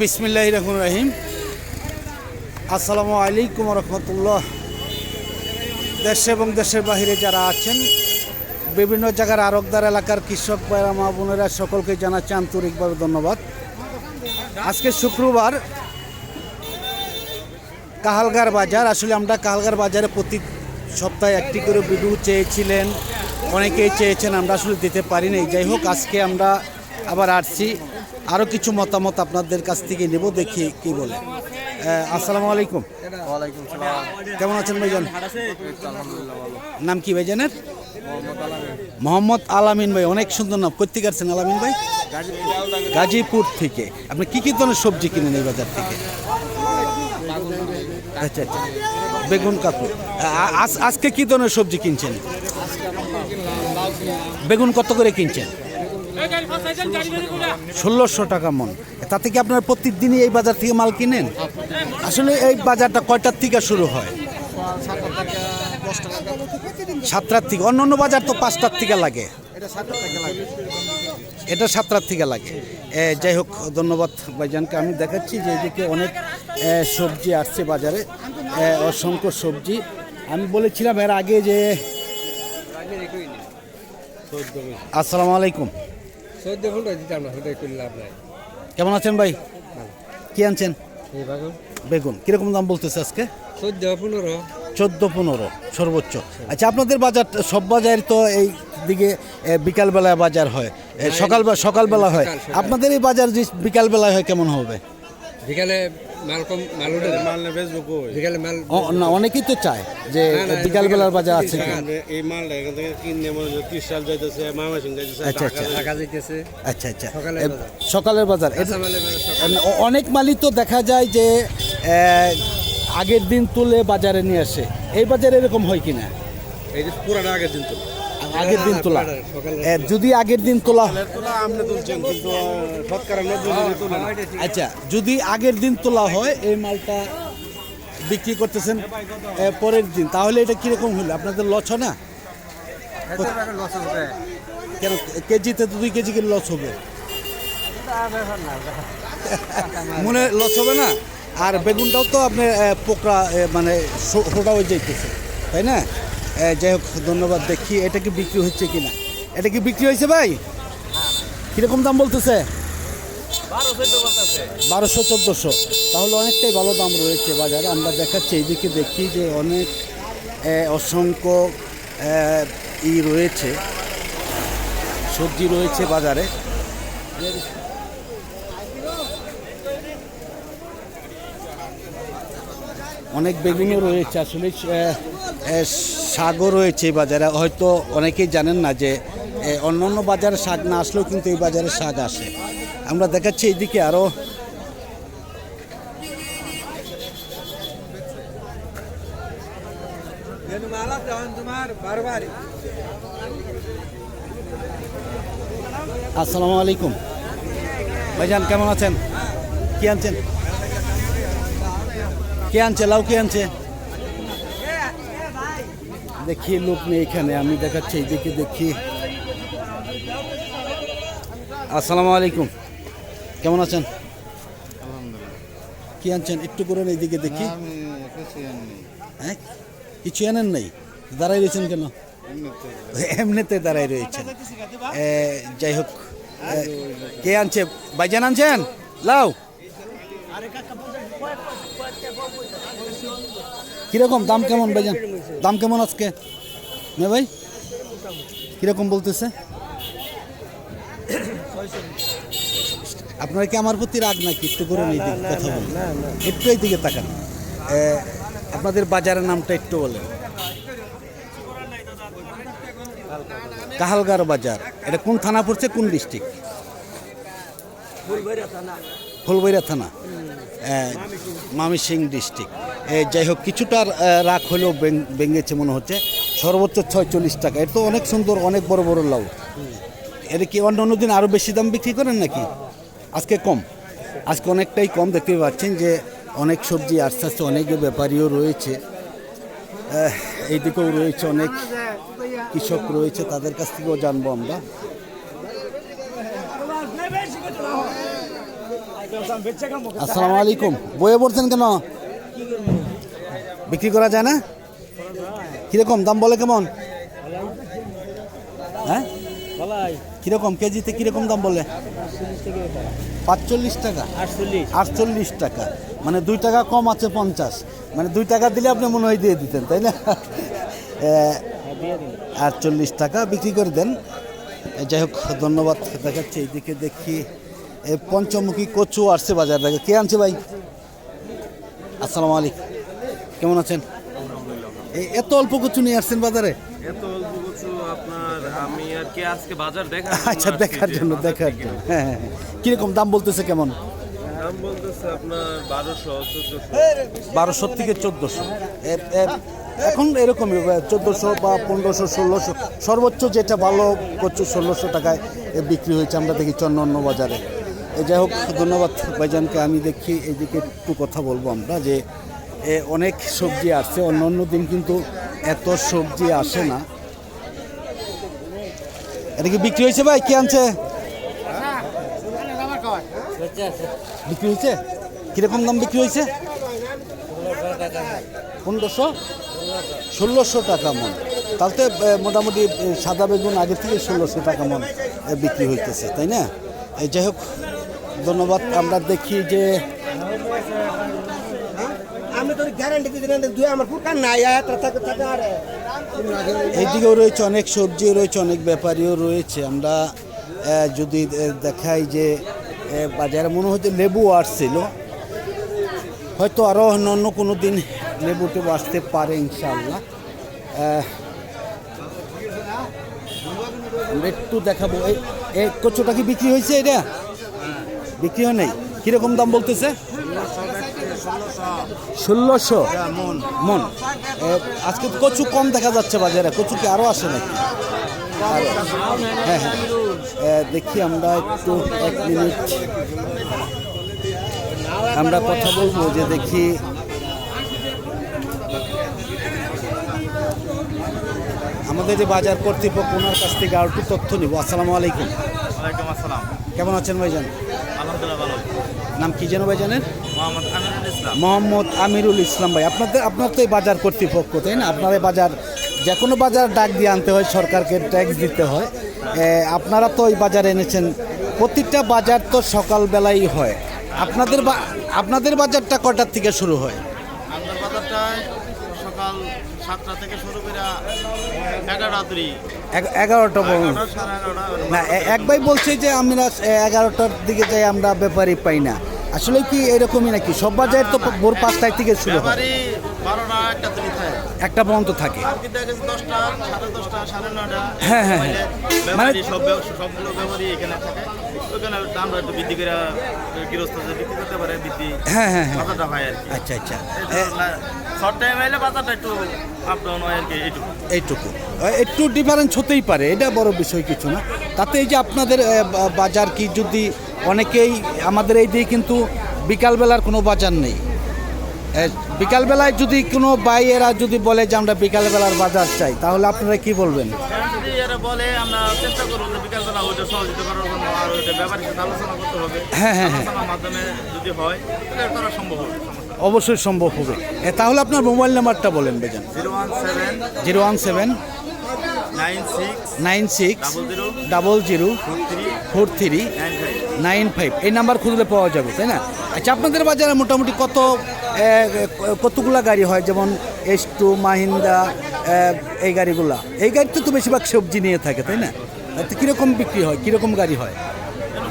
বিসমিল্লাহ রহমান রাহিম। আসসালামু আলাইকুম রহমতুল্লাহ। দেশ এবং দেশের বাহিরে যারা আছেন, বিভিন্ন জায়গার আরকদার এলাকার কৃষক ভাইরা মা বোনেরা, সকলকে জানাচ্ছি আন্তরিকভাবে ধন্যবাদ। আজকে শুক্রবার কাহালগার বাজার। আসলে আমরা কাহালগার বাজারে প্রতি সপ্তাহে একটি করে ভিডিও চেয়েছিলেন, অনেকেই চেয়েছেন, আমরা আসলে দিতে পারি নাই যাই হোক, আজকে আমরা আবার আসছি। আরও কিছু মতামত আপনাদের কাছ থেকে নেব দেখি কি বলে। আসসালামু আলাইকুম। কেমন আছেন ভাইজান? নাম কি ভাইজানের? মোহাম্মদ আলমী আলামিন ভাই অনেক সুন্দর নাম। কোথেকে আসছেন আলামিন ভাই? গাজীপুর। থেকে। আপনি কি কি ধরনের সবজি কিনেন এই বাজার থেকে? আচ্ছা আচ্ছা। বেগুন কাকু আ- আজ- আজকে কি ধরনের সবজি কিনছেন? বেগুন কত করে কিনছেন? ষোলোশো টাকা মন। তাতে কি আপনার প্রতিদিনই এই বাজার থেকে মাল কিনেন? আসলে এই বাজারটা কয়টার থেকে শুরু হয়? সাতটার থেকে। অন্য অন্য বাজার তো পাঁচটার থেকে লাগে। এটা সাতটার থেকে লাগে। যাই হোক, ধন্যবাদ ভাইজানকে। আমি দেখাচ্ছি যে এদিকে অনেক সবজি আসছে বাজারে। অসংখ্য সবজি। আমি বলেছিলাম এর আগে যে আসসালামু আলাইকুম। চোদ্দ ঘণ্টা দিতাম না সেটাই করলে লাভ নাই। কেমন আছেন ভাই? কি আনছেন? এই বাগুন। বেগুন। কীরকম দাম বলতেছে আজকে? চোদ্দ পনেরো। চোদ্দ পনেরো সর্বোচ্চ। আচ্ছা আপনাদের বাজার সব বাজার তো এই দিকে বিকালবেলা বাজার হয়। সকাল সকালবেলা সকালবেলা হয়। আপনাদের এই বাজার যে বিকালবেলায় হয় কেমন হবে? বিকালে মাল কম মাল উঠে মাল না বেচবো বিকালে মাল না অনেকেই তো চায় যে বিকালবেলার বাজার আছে এই মালটা এখান থেকে কিনে মনে হচ্ছে ত্রিশ সাল যাইতেছে আচ্ছা আচ্ছা। যাইতেছে। আচ্ছা আচ্ছা। সকালের বাজার। অনেক মালই তো দেখা যায় যে আগের দিন তুলে বাজারে নিয়ে আসে। এই বাজারে এরকম হয় কিনা? এই যে পুরাটা আগের দিন তো। আগের দিন তোলা। সকালে। এ, যদি আগের দিন তোলা। তোলা তুলে আচ্ছা যদি আগের দিন তোলা হয় এই মালটা বিক্রি করতেছেন পরের দিন তাহলে এটা কীরকম হলো? আপনাদের লস হয় না। কেন কেজিতে তো দুই কেজি করে লস হবে। মনে লস হবে না? আর বেগুনটাও তো আপনার এ, পোকরা মানে হোটা হয়ে যাইতেছে তাই না? যাই হোক, ধন্যবাদ, দেখি এটা কি বিক্রি হচ্ছে কিনা। এটা কি বিক্রি হয়েছে ভাই? কীরকম দাম বলতেছে? বারোশো চোদ্দোশো। তাহলে অনেকটাই ভালো দাম রয়েছে বাজারে। আমরা দেখাচ্ছি, এইদিকে দেখি যে অনেক অসংখ্য ই রয়েছে। সবজি রয়েছে বাজারে। অনেক বেগুনও রয়েছে আসলে শাকও রয়েছে এই বাজারে। হয়তো অনেকেই জানেন না যে অন্য অন্য বাজারে শাক না আসলেও কিন্তু এই বাজারে শাক আসে। আমরা দেখাচ্ছি এইদিকে আরও আসসালামু আলাইকুম। ভাইজান কেমন আছেন? কি আনছেন? কে আনছে? লাউ কে আনছে? দেখি লোক নেই এখানে আমি দেখাচ্ছি এইদিকে দেখি। আসসালামু আলাইকুম। কেমন আছেন? কি আনছেন? একটু করে এইদিকে দেখি। হ্যাঁ? কিছু আনেন নাই? দাঁড়াই রয়েছেন কেন? এমনিতে। দাঁড়াই রয়েছেন। এ, যাই হোক কে আনছে? বাইজান আনছেন? লাউ কীরকম দাম কেমন ভাইজান দাম কেমন আজকে? না ভাই। কীরকম বলতেছে? আপনারা কি আমার প্রতি রাগ নাকি? একটু করে এই কথা বলুন। একটু এই দিকে তাকান। আপনাদের বাজারের নামটা একটু বলেন। কাহালগার বাজার। এটা কোন থানা পড়ছে কোন ডিস্ট্রিক্ট? ফুলবৈরা থানা। মামি সিং ডিস্ট্রিক্ট। যাই হোক কিছুটা আহ, রাগ হলেও ভেঙ- ভেঙেছে মনে হচ্ছে। সর্বোচ্চ ছয়চল্লিশ টাকা। এটা তো অনেক সুন্দর অনেক বড় বড় লাউ। এটা কি অন্য অন্য দিন আরও বেশি দাম বিক্রি করেন নাকি? আজকে কম। আজকে অনেকটাই কম দেখতে পাচ্ছেন যে অনেক সবজি আস্তে আস্তে অনেক ব্যাপারীও রয়েছে। এইদিকেও রয়েছে অনেক কৃষক রয়েছে তাদের কাছ থেকেও জানব আমরা। আসসালামু আলাইকুম। বইয়ে পড়ছেন কেন? বিক্রি করা যায় না? কীরকম? দাম বলে কেমন? হ্যাঁ? কীরকম? কেজিতে কীরকম দাম বলে? পাঁচচল্লিশ টাকা? আটচল্লিশ। টাকা। মানে দুই টাকা কম আছে পঞ্চাশ। মানে দুই টাকা দিলে আপনি মনে হয় দিয়ে দিতেন তাই না? আটচল্লিশ টাকা বিক্রি করে দেন। যাই হোক ধন্যবাদ দেখাচ্ছে। এইদিকে দেখি পঞ্চমুখী কচু আসছে বাজার থেকে। কে আনছে ভাই? আসসালামু আলাইকুম। কেমন আছেন? এই এত অল্প কচু নিয়ে আসছেন বাজারে? এত অল্প কিছু আপনার আমি আর কি আজকে বাজার দেখা আচ্ছা দেখার জন্য দেখার জন্য। হ্যাঁ হ্যাঁ হ্যাঁ। কীরকম দাম বলতেছে কেমন? দাম বলতেছে আপনার বারোশো চোদ্দশো। বারোশো থেকে চোদ্দোশো। এখন এরকমই চোদ্দোশো বা পনেরোশো ষোলোশো সর্বোচ্চ যেটা ভালো কচু ষোলোশো টাকায় বিক্রি হয়েছে আমরা দেখি অন্য অন্য বাজারে। এ যাই হোক ধন্যবাদ ভাইজানকে আমি দেখি এইদিকে একটু কথা বলব আমরা যে অনেক সবজি আসছে অন্য অন্য দিন কিন্তু এত সবজি আসে না। এটা কি বিক্রি হয়েছে ভাই? কি আনছে? বিক্রি হয়েছে? কীরকম দাম বিক্রি হয়েছে? পনেরোশো? ষোলোশো টাকা মন। এ, মোটামুটি সাদা বেগুন আগে থেকে ষোলোশো টাকা মন বিক্রি হইতেছে তাই না? যাই হোক ধন্যবাদ। আমরা দেখি যে আমি তো গ্যারান্টি দিতে না দুই আমার নাই থাকে থাকে আর। এইদিকেও রয়েছে অনেক সবজিও রয়েছে অনেক ব্যাপারীও রয়েছে। আমরা যদি দেখাই যে বাজারে মনে হচ্ছে লেবু আসছিল। হয়তো আরও অন্য অন্য কোনো দিন লেবু টেবু আসতে পারে ইনশাল্লাহ একটু দেখাবো। এই এই কচুটা কি বিক্রি হয়েছে এটা? বিক্রি হয় নাই? কীরকম দাম বলতেছে? ষোলোশো। মন। এ, আজকে তো কচু কম দেখা যাচ্ছে বাজারে। কচু কি আরও আসে নাকি? হ্যাঁ হ্যাঁ। দেখি আমরা একটু এক মিনিট। আমরা কথা বলব যে দেখি আমাদের যে বাজার কর্তৃপক্ষ ওনার কাছ থেকে আর একটু তথ্য নিব। আসসালামু আলাইকুম। ওয়ালাইকুম আসসালাম। কেমন আছেন ভাইজান? আলহামদুলিল্লাহ নাম কি যেন ভাইজানের মোহাম্মদ আমিনুল মোহাম্মদ আমিরুল ইসলাম ভাই আপনাদের আপনার তো এই বাজার কর্তৃপক্ষ তাই না? আপনার এই বাজার যে কোনো বাজার ডাক দিয়ে আনতে হয় সরকারকে ট্যাক্স দিতে হয়। আপনারা তো ওই বাজারে এনেছেন। প্রতিটা বাজার তো সকালবেলাই হয়। আপনাদের আপনাদের বাজারটা কটার থেকে শুরু হয়? আমাদের বাজারটায় সকাল সাতটা থেকে শুরু করে এগারোটা এগারোটা পর্যন্ত না এক ভাই বলছে যে আমরা এগারোটার দিকে যাই আমরা ব্যাপারই পাই না। আসলে কি এরকমই নাকি? সব বাজার তো ভোর পাঁচটায় থেকে শুরু হয়। একটা পর্যন্ত থাকে। হ্যাঁ, হ্যাঁ, হ্যাঁ। বৃদ্ধি হ্যাঁ হ্যাঁ হ্যাঁ। আচ্ছা আচ্ছা। শর্ট টাইম এলে বাজারটা একটু আপ ডাউন হয় আর কি এইটুকু। এইটুকু। একটু ডিফারেন্স হতেই পারে এটা বড় বিষয় কিছু না। তাতে এই যে আপনাদের বাজার কি যদি অনেকেই আমাদের এই দিয়ে কিন্তু বিকালবেলার কোনো বাজার নেই। বিকালবেলায় যদি কোনো বাইয়েরা যদি বলে যে আমরা বিকালবেলার বাজার চাই তাহলে আপনারা কি বলবেন? এখন বলে আমরা চেষ্টা করব যে বিকালবেলা ওইটা সহযোগিতা করার জন্য আর ওইটা ব্যাপারের আলোচনা করতে হবে। হ্যাঁ, হ্যাঁ, হ্যাঁ। মাধ্যমে যদি হয় তাহলে করা সম্ভব হবে। সমস্যা অবশ্যই সম্ভব হবে। তাহলে আপনার মোবাইল নাম্বারটা বলেন বেজান zero one seven nine six double zero four three nine five. এই নাম্বার খুঁজলে পাওয়া যাবে, তাই না? আচ্ছা আপনাদের বাজারে মোটামুটি কত কতগুলা গাড়ি হয়? যেমন এস টু মাহিন্দা এই গাড়িগুলা। এই গাড়িতে তো বেশিরভাগ সবজি নিয়ে থাকে, তাই না? কীরকম বিক্রি হয়? কীরকম গাড়ি হয়?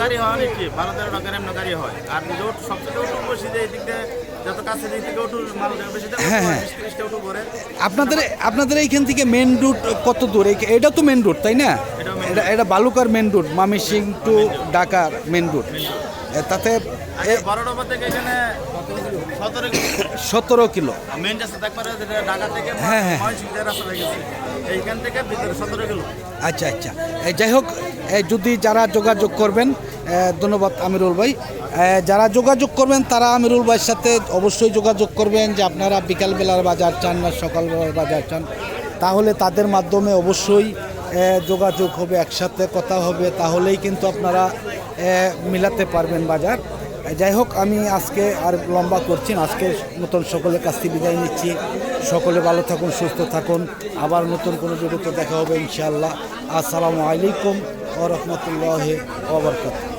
গাড়ি হওয়া নিশ্চিত বারো নগারি এমন গাড়ি হয়। আর রোড সবচেয়ে উঠু বেশি যে এদিকে দিক দিয়ে যত কাছে দিক থেকে উঠু মাল বেশি হ্যাঁ, হ্যাঁ। উঠু করে আপনাদের আপনাদের এইখান থেকে মেন রুট কত দূর? এটা তো মেন রুট তাই না? এটা এটা বালুকার মেন রুট মামিসিং টু ঢাকার মেন রুট তাতে আচ্ছা সতেরো কিলো। হ্যাঁ, হ্যাঁ। আচ্ছা আচ্ছা। যাই হোক যদি যারা যোগাযোগ করবেন ধন্যবাদ আমিরুল ভাই। যারা যোগাযোগ করবেন তারা আমিরুল ভাইয়ের সাথে অবশ্যই যোগাযোগ করবেন যে আপনারা বিকালবেলার বাজার চান না সকালবেলার বাজার চান তাহলে তাদের মাধ্যমে অবশ্যই যোগাযোগ হবে একসাথে কথা হবে তাহলেই কিন্তু আপনারা মিলাতে পারবেন বাজার। যাই হোক, আমি আজকে আর লম্বা করছি আজকে নতুন সকলের কাছ থেকে বিদায় নিচ্ছি। সকলে ভালো থাকুন, সুস্থ থাকুন। আবার নতুন কোনো জগতে দেখা হবে ইনশাআল্লাহ। আসসালামু আলাইকুম ও রহমতুল্লাহ ওবরকাত